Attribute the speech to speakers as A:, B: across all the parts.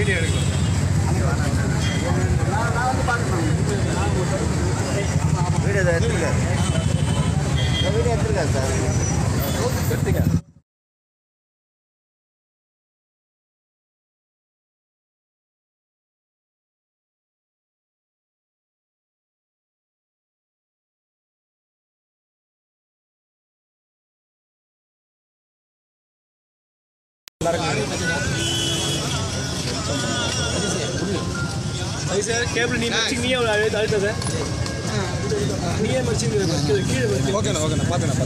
A: Video இதை எடுத்துருக்காரு. இந்த video எடுத்துருக்காரு சார். எடுத்துக்க
B: அது சார் கேபிள் நீ மடிச்சு அழுத்த நீயே கீழே ஓகேண்ணா ஓகேண்ணா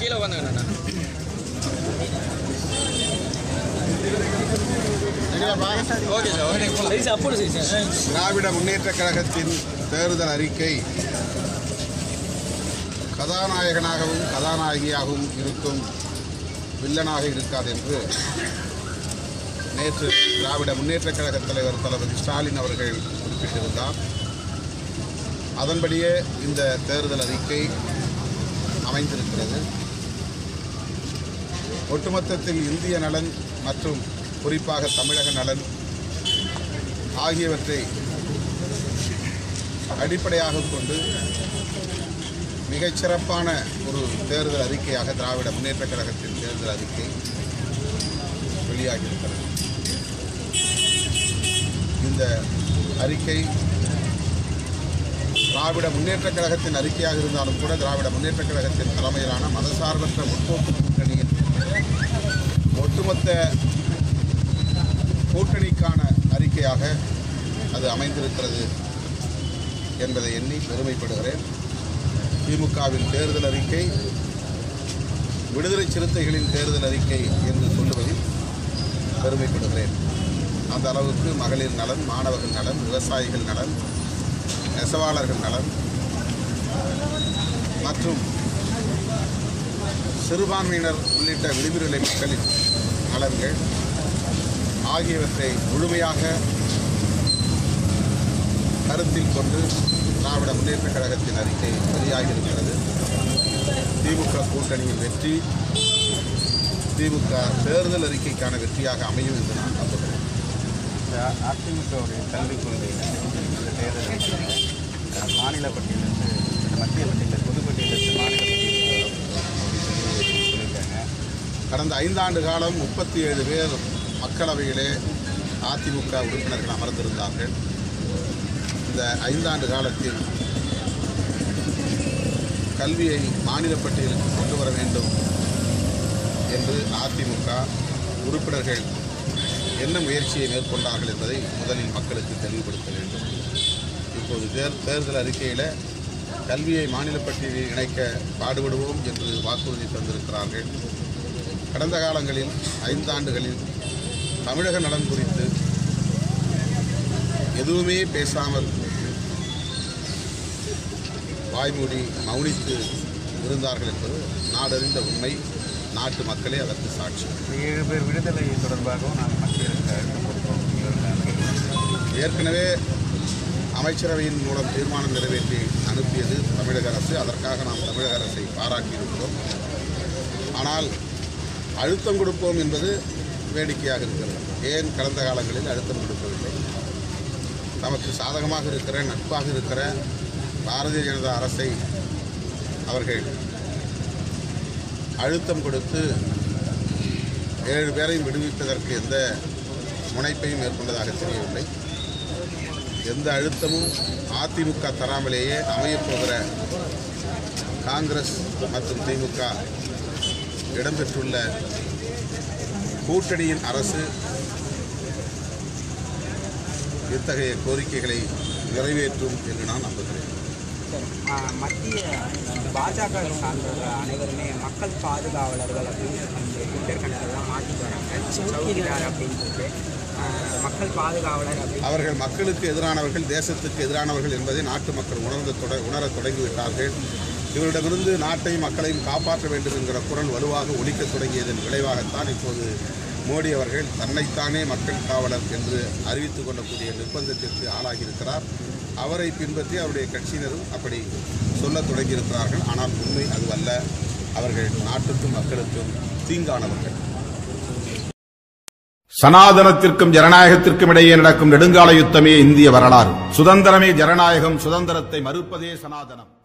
B: கீழே உட்காந்துங்கண்ணா
C: திராவிட முன்னேற்ற கழகத்தின் தேர்தல் அறிக்கை கதாநாயகனாகவும் கதாநாயகியாகவும் இருக்கும். வில்லனாக இருக்காது என்று நேற்று திராவிட முன்னேற்ற கழக தலைவர் தளபதி ஸ்டாலின் அவர்கள் குறிப்பிட்டிருந்தார். அதன்படியே இந்த தேர்தல் அறிக்கை அமைந்திருக்கிறது. ஒட்டுமொத்தத்தில் இந்திய நலன் மற்றும் குறிப்பாக தமிழக நலன் ஆகியவற்றை அடிப்படையாக கொண்டு மிகச்சிறப்பான ஒரு தேர்தல் அறிக்கையாக திராவிட முன்னேற்ற கழகத்தின் தேர்தல் அறிக்கை வெளியாகியிருக்கிறது. இந்த அறிக்கை திராவிட முன்னேற்ற கழகத்தின் அறிக்கையாக இருந்தாலும் கூட திராவிட முன்னேற்ற கழகத்தின் தலைமையிலான மதசார்பற்ற முற்போக்கு கூட்டணியின் ஒட்டுமொத்த கூட்டணிக்கான அறிக்கையாக அது அமைந்திருக்கிறது என்பதை எண்ணி பெருமைப்படுகிறேன். திமுகவின் தேர்தல் அறிக்கை விடுதலை சிறுத்தைகளின் தேர்தல் அறிக்கை என்று சொல்லுவதில் பெருமைப்படுகிறேன். அந்த அளவுக்கு மகளிர் நலன் மாணவர்கள் நலன் விவசாயிகள் நலன் நெசவாளர்கள் நலன் மற்றும் சிறுபான்மையினர் உள்ளிட்ட விளிம்புநிலை மக்களின் நலன்கள் ஆகியவற்றை முழுமையாக கருத்தில் கொண்டு திராவிட முன்னேற்ற கழகத்தின் அறிக்கை வெளியாகியிருக்கிறது. திமுக கூட்டணியின் வெற்றி திமுக தேர்தல் அறிக்கைக்கான வெற்றியாக அமையும் என்று நான் நம்புகிறேன்.
A: இந்த அதிமுகவுடைய கல்விக் கொள்கையில் இந்த தேர்தல் மாநில பட்டியலிருந்து மத்திய பட்டியலில் பொது பட்டியலிருந்து மாநில பட்டியல் அப்படின்னு சொல்லி சொல்லியிருக்காங்க.
C: கடந்த ஐந்தாண்டு காலம் முப்பத்தி ஏழு பேர் மக்களவையிலே அதிமுக உறுப்பினர்கள் அமர்ந்திருந்தார்கள். கடந்த ஐந்தாண்டு காலத்தில் கல்வியை மாநில பட்டியலுக்கு கொண்டு வர வேண்டும் என்று அதிமுக உறுப்பினர்கள் என்ன முயற்சியை மேற்கொண்டார்கள் என்பதை முதலில் மக்களுக்கு தெளிவுபடுத்த வேண்டும். இப்போது தேர் தேர்தல் அறிக்கையில் கல்வியை மாநில பட்டியலில் இணைக்க பாடுபடுவோம் என்று வாக்குறுதி தந்திருக்கிறார்கள். கடந்த காலங்களில் ஐந்தாண்டுகளில் தமிழக நலன் குறித்து எதுவுமே பேசாமல் வாய்மூடி மௌனித்து இருந்தார்கள் என்பது நாடறிந்த உண்மை. நாட்டு மக்களே அதற்கு சாட்சி.
A: ஏழு பேர் விடுதலை தொடர்பாகவும் நாங்கள் மத்திய.
C: ஏற்கனவே அமைச்சரவையின் மூலம் தீர்மானம் நிறைவேற்றி அனுப்பியது தமிழக அரசு. அதற்காக நாம் தமிழக அரசை பாராட்டியிருக்கிறோம். ஆனால் அழுத்தம் கொடுப்போம் என்பது வேடிக்கையாக இருக்கிறது. ஏன் கடந்த காலங்களில் அழுத்தம் கொடுக்கவில்லை? நமக்கு சாதகமாக இருக்கிற நட்பாக இருக்கிற பாரதிய ஜனதா அரசை அவர்கள் அழுத்தம் கொடுத்து ஏழு பேரையும் விடுவிப்பதற்கு எந்த முனைப்பையும் மேற்கொண்டதாக தெரியவில்லை. எந்த அழுத்தமும் அதிமுக தராமலேயே அமையப்போகிற காங்கிரஸ் மற்றும் திமுக இடம்பெற்றுள்ள கூட்டணியின் அரசு இத்தகைய கோரிக்கைகளை நிறைவேற்றும் என்று நான் நம்புகிறேன்.
D: மத்திய பாஜக சார்ந்தவர்கள் அனைவருமே மக்கள் பாதுகாவலர்கள் அப்படின்னு அந்த ட்விட்டர் கணக்கெல்லாம் மாற்றிட்டு வராங்க. அப்படின்னு சொல்லிட்டு. மக்கள் பாதுகாவலர்
C: அவர்கள் மக்களுக்கு எதிரானவர்கள் தேசத்துக்கு எதிரானவர்கள் என்பதை நாட்டு மக்கள் உணர்ந்து தொட உணரத் தொடங்கிவிட்டார்கள். இவரிடமிருந்து நாட்டையும் மக்களையும் காப்பாற்ற வேண்டும் என்கிற குரல் வலுவாக ஒழிக்க தொடங்கியதன் விளைவாகத்தான் இப்போது மோடி அவர்கள் தன்னைத்தானே மக்கள் காவலர் என்று அறிவித்துக் கொள்ளக்கூடிய நிர்பந்தத்திற்கு ஆளாகியிருக்கிறார். அவரை பின்பற்றி அவருடைய கட்சியினரும் அப்படி சொல்லத் தொடங்கியிருக்கிறார்கள். ஆனால் உண்மை அதுவல்ல. அவர்கள் நாட்டுக்கும் மக்களுக்கும் தீங்கானவர்கள்.
E: சனாதனத்திற்கும் ஜனநாயகத்திற்கும் இடையே நடக்கும் நெடுங்கால யுத்தமே இந்திய வரலாறு. சுதந்திரமே ஜனநாயகம் சுதந்திரத்தை மறுப்பதே சனாதனம்.